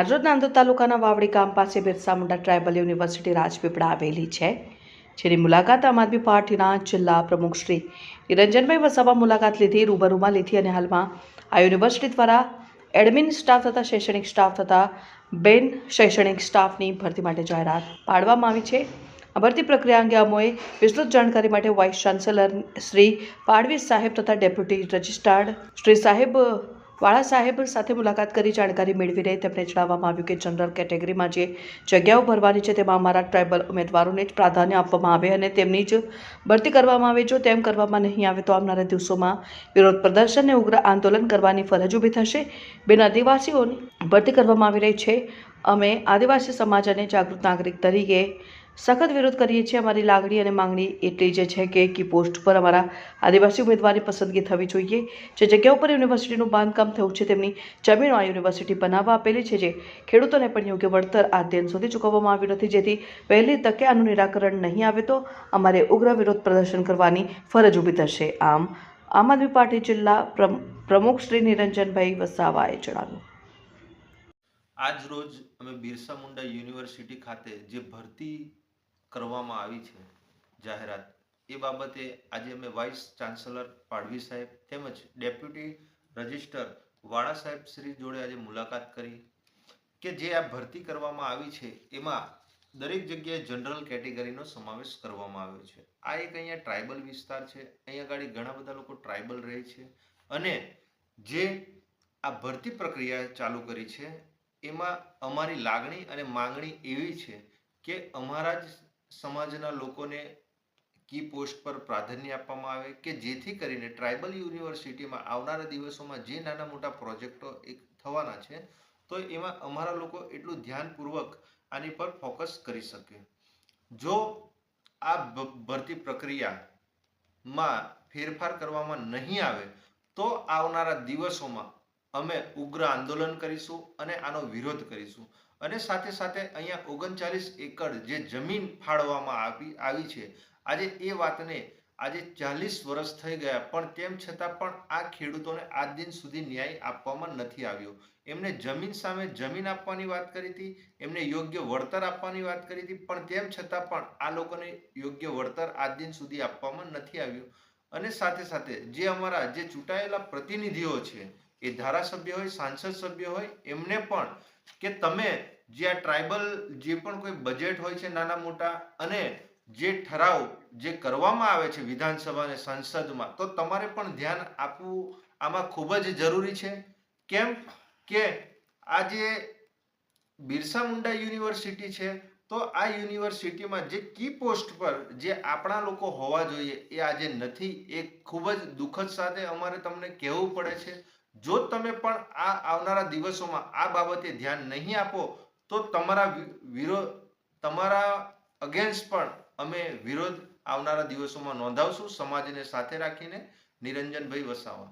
આજરોજ નાંદોદ તાલુકાના વાવડી ગામ પાસે બિરસા મુંડા ટ્રાઇબલ યુનિવર્સિટી રાજપીપળા આવેલી છે, જેની મુલાકાત આમ આદમી પાર્ટીના જિલ્લા પ્રમુખ શ્રી નિરંજનભાઈ વસાવા મુલાકાત લીધી, રૂબરૂમાં લીધી અને હાલમાં આ યુનિવર્સિટી દ્વારા એડમિન સ્ટાફ તથા શૈક્ષણિક સ્ટાફ તથા બેન શૈક્ષણિક સ્ટાફની ભરતી માટે જાહેરાત પાડવામાં આવી છે. આ ભરતી પ્રક્રિયા અંગે અમોએ વિસ્તૃત જાણકારી માટે વાઇસ ચાન્સેલર શ્રી પાડવી સાહેબ તથા ડેપ્યુટી રજિસ્ટ્રાર્ડ શ્રી સાહેબ વાળા સાહેબ સાથે મુલાકાત કરી જાણકારી મેળવી રહી. તેમણે જણાવવામાં આવ્યું કે જનરલ કેટેગરીમાં જે જગ્યાઓ ભરવાની છે, તેમાં અમારા ટ્રાઇબલ ઉમેદવારોને જ પ્રાધાન્ય આપવામાં આવે અને તેમની જ ભરતી કરવામાં આવે. જો તેમ કરવામાં નહીં આવે, તો આવનારા દિવસોમાં વિરોધ પ્રદર્શન અને ઉગ્ર આંદોલન કરવાની ફરજ ઊભી થશે. બેન આદિવાસીઓની ભરતી કરવામાં આવી રહી છે. અમે આદિવાસી સમાજ અને જાગૃત નાગરિક તરીકે સખત વિરોધ કરીએ છીએ અમારી લાગણી અને માંગણી એટલી જ છે કે કી પોસ્ટ પર અમારા આદિવાસી ઉમેદવારની પસંદગી થવી જોઈએ. જે જગ્યા ઉપર યુનિવર્સિટીનું બાંધકામ થયું છે, તેમની જમીનો આ યુનિવર્સિટી બનાવવા આપેલી છે, જે ખેડૂતોને પણ યોગ્ય વળતર આદ્યન સુધી ચૂકવવામાં આવ્યું નથી. જેથી પહેલી તકે આનું નિરાકરણ નહીં આવે તો અમારે ઉગ્ર વિરોધ પ્રદર્શન કરવાની ફરજ ઊભી થશે. આમ આમ આદમી પાર્ટી જિલ્લા પ્રમ- પ્રમુખ શ્રી નિરંજનભાઈ વસાવાએ જણાવ્યું. આજ રોજ અમે બિરસા મુંડા યુનિવર્સિટી ખાતે જે ભરતી કરવામાં આવી છે જાહેરાત. એ બાબતે આજે અમે વાઇસ ચાન્સલર પાડવી સાહેબ તેમજ ડેપ્યુટી રજિસ્ટર વાળા સાહેબ શ્રી જોડે આજે મુલાકાત કરી કે જે આ ભરતી કરવામાં આવી છે એમાં દરેક જગ્યાએ જનરલ કેટેગરીનો સમાવેશ કરવામાં આવ્યો છે. આ એક અહીંયા ટ્રાઇબલ વિસ્તાર છે. અહીંયા આગળ ઘણા બધા લોકો ટ્રાઇબલ રહે છે અને જે આ ભરતી પ્રક્રિયા ચાલુ કરી છે એમાં અમારી લાગણી અને માંગણી એવી છે કે અમારા જ સમાજના લોકોને કી પોસ્ટ પર પ્રાધાન્ય આપવામાં આવે કે જેથી કરીને ટ્રાઇબલ યુનિવર્સિટીમાં આવનારા દિવસોમાં જે નાના મોટા પ્રોજેક્ટો એક થવાના છે, તો એમાં અમારા લોકો એટલું ધ્યાનપૂર્વક આની પર ફોકસ કરી શકે. જો આ ભરતી પ્રક્રિયામાં ફેરફાર કરવામાં નહીં આવે, તો આવનારા દિવસોમાં અમે ઉગ્ર આંદોલન કરીશું અને આનો વિરોધ કરીશું. અને સાથે સાથે અહીંયા ઓગણચાલીસ એકર જે જમીન ફાળવવામાં આવી આવી છે, આજે એ વાતને આજે ચાલીસ વર્ષ થઈ ગયા, પણ તેમ છતાં પણ આ ખેડૂતોને આજ દિન સુધી ન્યાય આપવામાં નથી આવ્યો. એમને જમીન સામે જમીન આપવાની વાત કરી હતી, એમને યોગ્ય વળતર આપવાની વાત કરી હતી, પણ તેમ છતાં પણ આ લોકોને યોગ્ય વળતર આજ દિન સુધી આપવામાં નથી આવ્યું. અને સાથે સાથે જે અમારા જે ચૂંટાયેલા પ્રતિનિધિઓ છે એ ધારાસભ્ય હોય, સાંસદ સભ્ય હોય, એમને પણ કે તમે જે આ ટ્રાઇબલ જે પણ કોઈ બજેટ હોય છે નાના મોટા અને જે ઠરાવ જે કરવામાં આવે છે વિધાનસભા અને સંસદમાં, તો તમારે પણ ધ્યાન આપવું આમાં ખૂબ જ જરૂરી છે. કેમ કે આ જે બિરસા મુંડા યુનિવર્સિટી છે, તો આ યુનિવર્સિટીમાં જે કી પોસ્ટ પર જે આપણા લોકો હોવા જોઈએ એ આજે નથી, એ ખૂબ જ દુઃખદ સાથે અમારે તમને કહેવું પડે છે. જો તમે પણ આ આવનારા દિવસોમાં આ બાબતે ધ્યાન નહીં આપો, તો તમારા વિરોધ તમારા અગેન્સ્ટ પણ અમે વિરોધ આવનારા દિવસોમાં નોંધાવશું. સમાજને સાથે રાખીને નિરંજનભાઈ વસાવા.